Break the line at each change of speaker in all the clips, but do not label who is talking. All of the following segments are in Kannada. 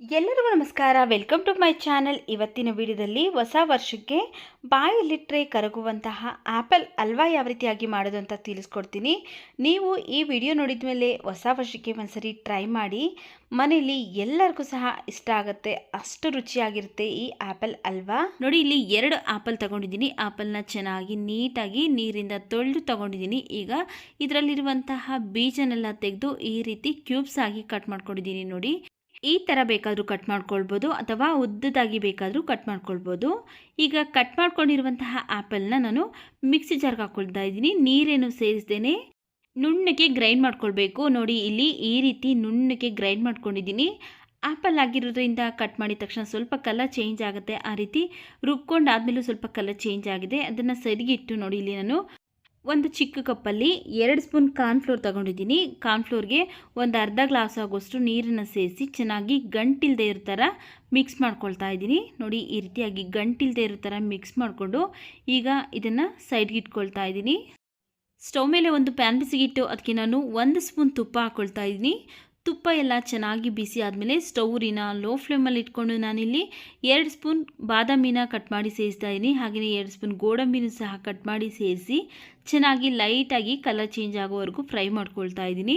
ಎಲ್ಲರಿಗೂ ನಮಸ್ಕಾರ. Welcome to my channel. ಇವತ್ತಿನ ವಿಡಿಯೋದಲ್ಲಿ ಹೊಸ ವರ್ಷಕ್ಕೆ ಬಾಯಲ್ಲಿಟ್ಟರೆ ಕರಗುವಂತಹ ಆ್ಯಪಲ್ ಅಲ್ವಾ ಯಾವ ರೀತಿಯಾಗಿ ಮಾಡೋದು ಅಂತ ತಿಳಿಸ್ಕೊಡ್ತೀನಿ. ನೀವು ಈ ವಿಡಿಯೋ ನೋಡಿದ ಮೇಲೆ ಹೊಸ ವರ್ಷಕ್ಕೆ ಒಂದ್ಸರಿ ಟ್ರೈ ಮಾಡಿ. ಮನೆಯಲ್ಲಿ ಎಲ್ಲರಿಗೂ ಸಹ ಇಷ್ಟ ಆಗುತ್ತೆ, ಅಷ್ಟು ರುಚಿಯಾಗಿರುತ್ತೆ ಈ ಆ್ಯಪಲ್ ಅಲ್ವಾ? ನೋಡಿ, ಇಲ್ಲಿ ಎರಡು ಆ್ಯಪಲ್ ತಗೊಂಡಿದ್ದೀನಿ. ಆ್ಯಪಲ್ನ ಚೆನ್ನಾಗಿ ನೀಟಾಗಿ ನೀರಿಂದ ತೊಳೆದು ತಗೊಂಡಿದ್ದೀನಿ. ಈಗ ಇದರಲ್ಲಿರುವಂತಹ ಬೀಜನೆಲ್ಲ ತೆಗೆದು ಈ ರೀತಿ ಕ್ಯೂಬ್ಸ್ ಆಗಿ ಕಟ್ ಮಾಡ್ಕೊಂಡಿದ್ದೀನಿ ನೋಡಿ. ಈ ಥರ ಬೇಕಾದರೂ ಕಟ್ ಮಾಡ್ಕೊಳ್ಬೋದು ಅಥವಾ ಉದ್ದದಾಗಿ ಬೇಕಾದರೂ ಕಟ್ ಮಾಡ್ಕೊಳ್ಬೋದು. ಈಗ ಕಟ್ ಮಾಡ್ಕೊಂಡಿರುವಂತಹ ಆ್ಯಪಲ್ನ ನಾನು ಮಿಕ್ಸಿ ಜಾರ್ಗೆ ಹಾಕೊಳ್ತಾ ಇದ್ದೀನಿ. ನೀರೇನು ಸೇರಿಸ್ದೇನೆ ನುಣ್ಣಗೆ ಗ್ರೈಂಡ್ ಮಾಡ್ಕೊಳ್ಬೇಕು. ನೋಡಿ, ಇಲ್ಲಿ ಈ ರೀತಿ ನುಣ್ಣಗೆ ಗ್ರೈಂಡ್ ಮಾಡ್ಕೊಂಡಿದ್ದೀನಿ. ಆ್ಯಪಲ್ ಆಗಿರೋದ್ರಿಂದ ಕಟ್ ಮಾಡಿದ ತಕ್ಷಣ ಸ್ವಲ್ಪ ಕಲರ್ ಚೇಂಜ್ ಆಗುತ್ತೆ. ಆ ರೀತಿ ರುಬ್ಕೊಂಡಾದಮೇಲೂ ಸ್ವಲ್ಪ ಕಲರ್ ಚೇಂಜ್ ಆಗಿದೆ. ಅದನ್ನು ಸರಿಗಿಟ್ಟು ನೋಡಿ, ಇಲ್ಲಿ ನಾನು ಒಂದು ಚಿಕ್ಕ ಕಪ್ಪಲ್ಲಿ ಎರಡು ಸ್ಪೂನ್ ಕಾರ್ನ್ಫ್ಲೋರ್ ತೊಗೊಂಡಿದ್ದೀನಿ. ಕಾರ್ನ್ಫ್ಲೋರ್ಗೆ ಒಂದು ಅರ್ಧ ಗ್ಲಾಸ್ ಆಗೋಷ್ಟು ನೀರನ್ನು ಸೇರಿಸಿ ಚೆನ್ನಾಗಿ ಗಂಟಿಲ್ಲದೆ ಇರೋ ಥರ ಮಿಕ್ಸ್ ಮಾಡ್ಕೊಳ್ತಾ ಇದ್ದೀನಿ. ನೋಡಿ, ಈ ರೀತಿಯಾಗಿ ಗಂಟಿಲ್ಲದೆ ಇರೋ ಥರ ಮಿಕ್ಸ್ ಮಾಡಿಕೊಂಡು ಈಗ ಇದನ್ನು ಸೈಡ್ಗೆ ಇಟ್ಕೊಳ್ತಾ ಇದ್ದೀನಿ. ಸ್ಟವ್ ಮೇಲೆ ಒಂದು ಪ್ಯಾನ್ ಬಿಸಿಗಿಟ್ಟು ಅದಕ್ಕೆ ನಾನು ಒಂದು ಸ್ಪೂನ್ ತುಪ್ಪ ಹಾಕ್ಕೊಳ್ತಾ ಇದ್ದೀನಿ. ತುಪ್ಪ ಎಲ್ಲ ಚೆನ್ನಾಗಿ ಬಿಸಿ ಆದಮೇಲೆ ಸ್ಟೌರಿನ ಲೋ ಫ್ಲೇಮಲ್ಲಿ ಇಟ್ಕೊಂಡು ನಾನಿಲ್ಲಿ ಎರಡು ಸ್ಪೂನ್ ಬಾದಾಮಿನ ಕಟ್ ಮಾಡಿ ಸೇರಿಸ್ತಾ ಇದ್ದೀನಿ. ಹಾಗೆಯೇ ಎರಡು ಸ್ಪೂನ್ ಗೋಡಂಬಿನೂ ಸಹ ಕಟ್ ಮಾಡಿ ಸೇರಿಸಿ ಚೆನ್ನಾಗಿ ಲೈಟಾಗಿ ಕಲರ್ ಚೇಂಜ್ ಆಗೋವರೆಗೂ ಫ್ರೈ ಮಾಡ್ಕೊಳ್ತಾ ಇದ್ದೀನಿ.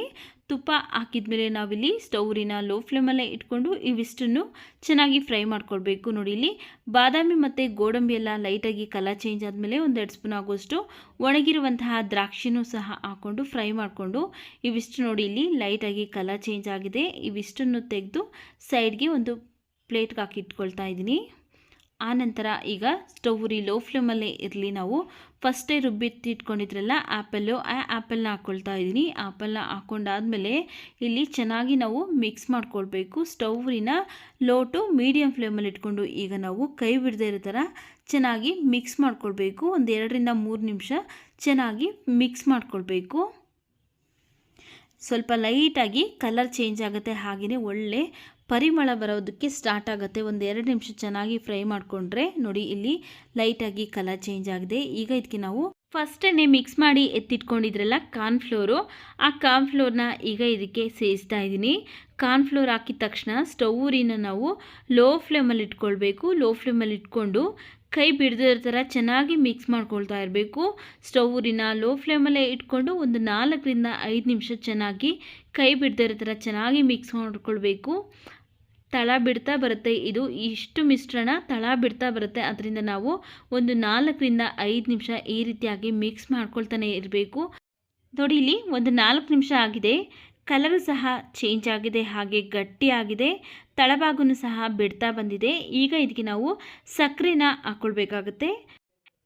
ತುಪ್ಪ ಹಾಕಿದ್ಮೇಲೆ ನಾವಿಲ್ಲಿ ಸ್ಟೌರಿನ ಲೋ ಫ್ಲೇಮಲ್ಲೇ ಇಟ್ಕೊಂಡು ಇವಿಷ್ಟನ್ನು ಚೆನ್ನಾಗಿ ಫ್ರೈ ಮಾಡ್ಕೊಳ್ಬೇಕು ನೋಡಿ ಇಲ್ಲಿ. ಬಾದಾಮಿ ಮತ್ತು ಗೋಡಂಬಿ ಎಲ್ಲ ಲೈಟಾಗಿ ಕಲರ್ ಚೇಂಜ್ ಆದಮೇಲೆ ಒಂದೆರಡು ಸ್ಪೂನ್ ಆಗೋಷ್ಟು ಒಣಗಿರುವಂತಹ ದ್ರಾಕ್ಷಿನೂ ಸಹ ಹಾಕ್ಕೊಂಡು ಫ್ರೈ ಮಾಡಿಕೊಂಡು ಇವಿಷ್ಟು ನೋಡಿ ಇಲ್ಲಿ ಲೈಟಾಗಿ ಕಲರ್ ಚೇಂಜ್ ಆಗಿದೆ. ಇವಿಷ್ಟನ್ನು ತೆಗೆದು ಸೈಡ್ಗೆ ಒಂದು ಪ್ಲೇಟ್ಗೆ ಹಾಕಿ ಇಟ್ಕೊಳ್ತಾ ಇದ್ದೀನಿ. ಆನಂತರ ಈಗ ಸ್ಟವ್ ರೀ ಲೋ ಫ್ಲೇಮಲ್ಲೇ ಇರಲಿ ನಾವು. ಫಸ್ಟೇ ರುಬ್ಬಿಟ್ಟಿಟ್ಕೊಂಡಿದ್ರಲ್ಲ ಆ್ಯಪಲ್ಲು ಆ ಆ್ಯಪಲ್ನ ಹಾಕ್ಕೊಳ್ತಾ ಇದ್ದೀನಿ. ಆ್ಯಪಲ್ನ ಹಾಕ್ಕೊಂಡಾದ್ಮೇಲೆ ಇಲ್ಲಿ ಚೆನ್ನಾಗಿ ನಾವು ಮಿಕ್ಸ್ ಮಾಡ್ಕೊಳ್ಬೇಕು. ಸ್ಟೌವ್ರಿನ ಲೋ ಟು ಮೀಡಿಯಮ್ ಫ್ಲೇಮಲ್ಲಿ ಇಟ್ಕೊಂಡು ಈಗ ನಾವು ಕೈ ಬಿಡದೇ ಇರೋ ಥರ ಚೆನ್ನಾಗಿ ಮಿಕ್ಸ್ ಮಾಡ್ಕೊಳ್ಬೇಕು. ಒಂದು ಎರಡರಿಂದ ಮೂರು ನಿಮಿಷ ಚೆನ್ನಾಗಿ ಮಿಕ್ಸ್ ಮಾಡ್ಕೊಳ್ಬೇಕು. ಸ್ವಲ್ಪ ಲೈಟಾಗಿ ಕಲರ್ ಚೇಂಜ್ ಆಗುತ್ತೆ ಹಾಗೆಯೇ ಒಳ್ಳೆ ಪರಿಮಳ ಬರೋದಕ್ಕೆ ಸ್ಟಾರ್ಟ್ ಆಗುತ್ತೆ. ಒಂದು ಎರಡು ನಿಮಿಷ ಚೆನ್ನಾಗಿ ಫ್ರೈ ಮಾಡಿಕೊಂಡ್ರೆ ನೋಡಿ ಇಲ್ಲಿ ಲೈಟಾಗಿ ಕಲರ್ ಚೇಂಜ್ ಆಗಿದೆ. ಈಗ ಇದಕ್ಕೆ ನಾವು ಫಸ್ಟೇ ಮಿಕ್ಸ್ ಮಾಡಿ ಎತ್ತಿಟ್ಕೊಂಡಿದ್ರಲ್ಲ ಕಾರ್ನ್ಫ್ಲೋರು ಆ ಕಾರ್ನ್ಫ್ಲೋರ್ನ ಈಗ ಇದಕ್ಕೆ ಸೇರಿಸ್ತಾ ಇದ್ದೀನಿ. ಕಾರ್ನ್ಫ್ಲೋರ್ ಹಾಕಿದ ತಕ್ಷಣ ಸ್ಟೌರಿನ ನಾವು ಲೋ ಫ್ಲೇಮಲ್ಲಿ ಇಟ್ಕೊಳ್ಬೇಕು. ಲೋ ಫ್ಲೇಮಲ್ಲಿ ಇಟ್ಕೊಂಡು ಕೈ ಬಿಡದಿರೋ ಥರ ಚೆನ್ನಾಗಿ ಮಿಕ್ಸ್ ಮಾಡ್ಕೊಳ್ತಾ ಇರಬೇಕು. ಸ್ಟೌರಿನ ಲೋ ಫ್ಲೇಮಲ್ಲೇ ಇಟ್ಕೊಂಡು ಒಂದು ನಾಲ್ಕರಿಂದ ಐದು ನಿಮಿಷ ಚೆನ್ನಾಗಿ ಕೈ ಬಿಡದಿರೋ ಥರ ಚೆನ್ನಾಗಿ ಮಿಕ್ಸ್ ಮಾಡ್ಕೊಳ್ಬೇಕು. ತಳ ಬಿಡ್ತಾ ಬರುತ್ತೆ. ಇದು ಇಷ್ಟು ಮಿಶ್ರಣ ತಳ ಬಿಡ್ತಾ ಬರುತ್ತೆ. ಅದರಿಂದ ನಾವು ಒಂದು ನಾಲ್ಕರಿಂದ ಐದು ನಿಮಿಷ ಈ ರೀತಿಯಾಗಿ ಮಿಕ್ಸ್ ಮಾಡ್ಕೊಳ್ತಾನೆ ಇರಬೇಕು. ನೋಡಿ, ಇಲ್ಲಿ ಒಂದು ನಾಲ್ಕು ನಿಮಿಷ ಆಗಿದೆ. ಕಲರು ಸಹ ಚೇಂಜ್ ಆಗಿದೆ. ಹಾಗೆ ಗಟ್ಟಿಯಾಗಿದೆ ತಳಭಾಗನೂ ಸಹ ಬಿಡ್ತಾ ಬಂದಿದೆ. ಈಗ ಇದಕ್ಕೆ ನಾವು ಸಕ್ಕರೆನ ಹಾಕ್ಕೊಳ್ಬೇಕಾಗತ್ತೆ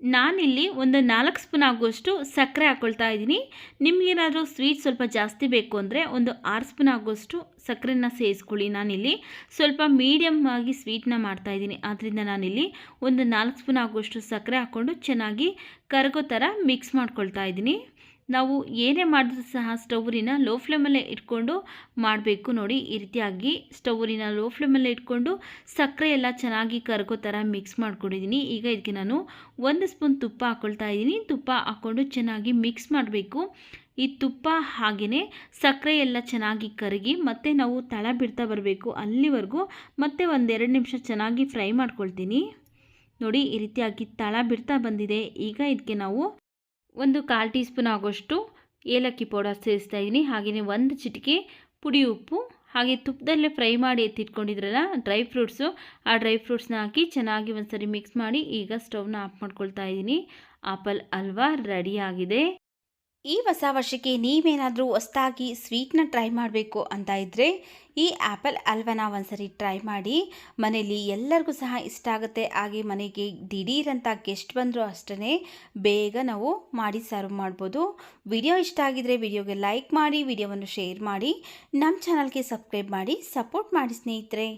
ನಾನಿಲ್ಲಿ ಒಂದು ನಾಲ್ಕು ಸ್ಪೂನ್ ಆಗುವಷ್ಟು ಸಕ್ಕರೆ ಹಾಕ್ಕೊಳ್ತಾ ಇದ್ದೀನಿ. ನಿಮಗೇನಾದರೂ ಸ್ವೀಟ್ ಸ್ವಲ್ಪ ಜಾಸ್ತಿ ಬೇಕು ಅಂದರೆ ಒಂದು ಆರು ಸ್ಪೂನ್ ಆಗುವಷ್ಟು ಸಕ್ಕರೆನ ಸೇರಿಸ್ಕೊಳ್ಳಿ ನಾನಿಲ್ಲಿ. ಸ್ವಲ್ಪ ಮೀಡಿಯಮ್ ಆಗಿ ಸ್ವೀಟ್ನ ಮಾಡ್ತಾಯಿದ್ದೀನಿ ಆದ್ದರಿಂದ ನಾನಿಲ್ಲಿ ಒಂದು ನಾಲ್ಕು ಸ್ಪೂನ್ ಆಗುವಷ್ಟು ಸಕ್ಕರೆ ಹಾಕ್ಕೊಂಡು ಚೆನ್ನಾಗಿ ಕರಗೋ ಥರ ಮಿಕ್ಸ್ ಮಾಡ್ಕೊಳ್ತಾ ಇದ್ದೀನಿ. ನಾವು ಏನೇ ಮಾಡಿದ್ರೂ ಸಹ ಸ್ಟೌರಿನ ಲೋ ಫ್ಲೇಮಲ್ಲೇ ಇಟ್ಕೊಂಡು ಮಾಡಬೇಕು ನೋಡಿ, ಈ ರೀತಿಯಾಗಿ ಸ್ಟೌರಿನ ಲೋ ಫ್ಲೇಮಲ್ಲೇ ಇಟ್ಕೊಂಡು ಸಕ್ಕರೆ ಎಲ್ಲ ಚೆನ್ನಾಗಿ ಕರಗೋ ಥರ ಮಿಕ್ಸ್ ಮಾಡ್ಕೊಂಡಿದ್ದೀನಿ. ಈಗ ಇದಕ್ಕೆ ನಾನು ಒಂದು ಸ್ಪೂನ್ ತುಪ್ಪ ಹಾಕ್ಕೊಳ್ತಾ ಇದ್ದೀನಿ. ತುಪ್ಪ ಹಾಕ್ಕೊಂಡು ಚೆನ್ನಾಗಿ ಮಿಕ್ಸ್ ಮಾಡಬೇಕು. ಈ ತುಪ್ಪ ಹಾಗೆಯೇ ಸಕ್ಕರೆ ಎಲ್ಲ ಚೆನ್ನಾಗಿ ಕರಗಿ ಮತ್ತೆ ನಾವು ತಳ ಬಿಡ್ತಾ ಬರಬೇಕು ಅಲ್ಲಿವರೆಗೂ. ಮತ್ತೆ ಒಂದೆರಡು ನಿಮಿಷ ಚೆನ್ನಾಗಿ ಫ್ರೈ ಮಾಡ್ಕೊಳ್ತೀನಿ. ನೋಡಿ, ಈ ರೀತಿಯಾಗಿ ತಳ ಬಿಡ್ತಾ ಬಂದಿದೆ. ಈಗ ಇದಕ್ಕೆ ನಾವು ಒಂದು ಕಾಲು ಟೀ ಸ್ಪೂನ್ ಆಗೋಷ್ಟು ಏಲಕ್ಕಿ ಪೌಡರ್ ಸೇರಿಸ್ತಾ ಇದ್ದೀನಿ ಹಾಗೆಯೇ ಒಂದು ಚಿಟಿಕೆ ಪುಡಿ ಉಪ್ಪು, ಹಾಗೆ ತುಪ್ಪದಲ್ಲೇ ಫ್ರೈ ಮಾಡಿ ಎತ್ತಿಟ್ಕೊಂಡಿದ್ರಲ್ಲ ಡ್ರೈ ಫ್ರೂಟ್ಸು, ಆ ಡ್ರೈ ಫ್ರೂಟ್ಸ್ನ ಹಾಕಿ ಚೆನ್ನಾಗಿ ಒಂದು ಸರಿ ಮಿಕ್ಸ್ ಮಾಡಿ ಈಗ ಸ್ಟವ್ನ ಆಫ್ ಮಾಡ್ಕೊಳ್ತಾ ಇದ್ದೀನಿ ಆಪಲ್ ಹಲ್ವಾ ರೆಡಿಯಾಗಿದೆ ಈ ಹೊಸ ವರ್ಷಕ್ಕೆ ನೀವೇನಾದರೂ ಹೊಸ್ತಾಗಿ ಸ್ವೀಟ್ನ ಟ್ರೈ ಮಾಡಬೇಕು ಅಂತ ಇದ್ದರೆ ಈ ಆ್ಯಪಲ್ ಹಲ್ವನ ಒಂದ್ಸರಿ ಟ್ರೈ ಮಾಡಿ. ಮನೆಯಲ್ಲಿ ಎಲ್ಲರಿಗೂ ಸಹ ಇಷ್ಟ ಆಗುತ್ತೆ. ಹಾಗೆ ಮನೆಗೆ ದಿಢೀರಂಥ ಗೆಸ್ಟ್ ಬಂದರೂ ಅಷ್ಟೇ ಬೇಗ ನಾವು ಮಾಡಿ ಸರ್ವ್ ಮಾಡ್ಬೋದು. ವಿಡಿಯೋ ಇಷ್ಟ ಆಗಿದರೆ ವಿಡಿಯೋಗೆ ಲೈಕ್ ಮಾಡಿ, ವಿಡಿಯೋವನ್ನು ಶೇರ್ ಮಾಡಿ ನಮ್ಮ ಚಾನಲ್ಗೆ ಸಬ್ಸ್ಕ್ರೈಬ್ ಮಾಡಿ, ಸಪೋರ್ಟ್ ಮಾಡಿ ಸ್ನೇಹಿತರೆ.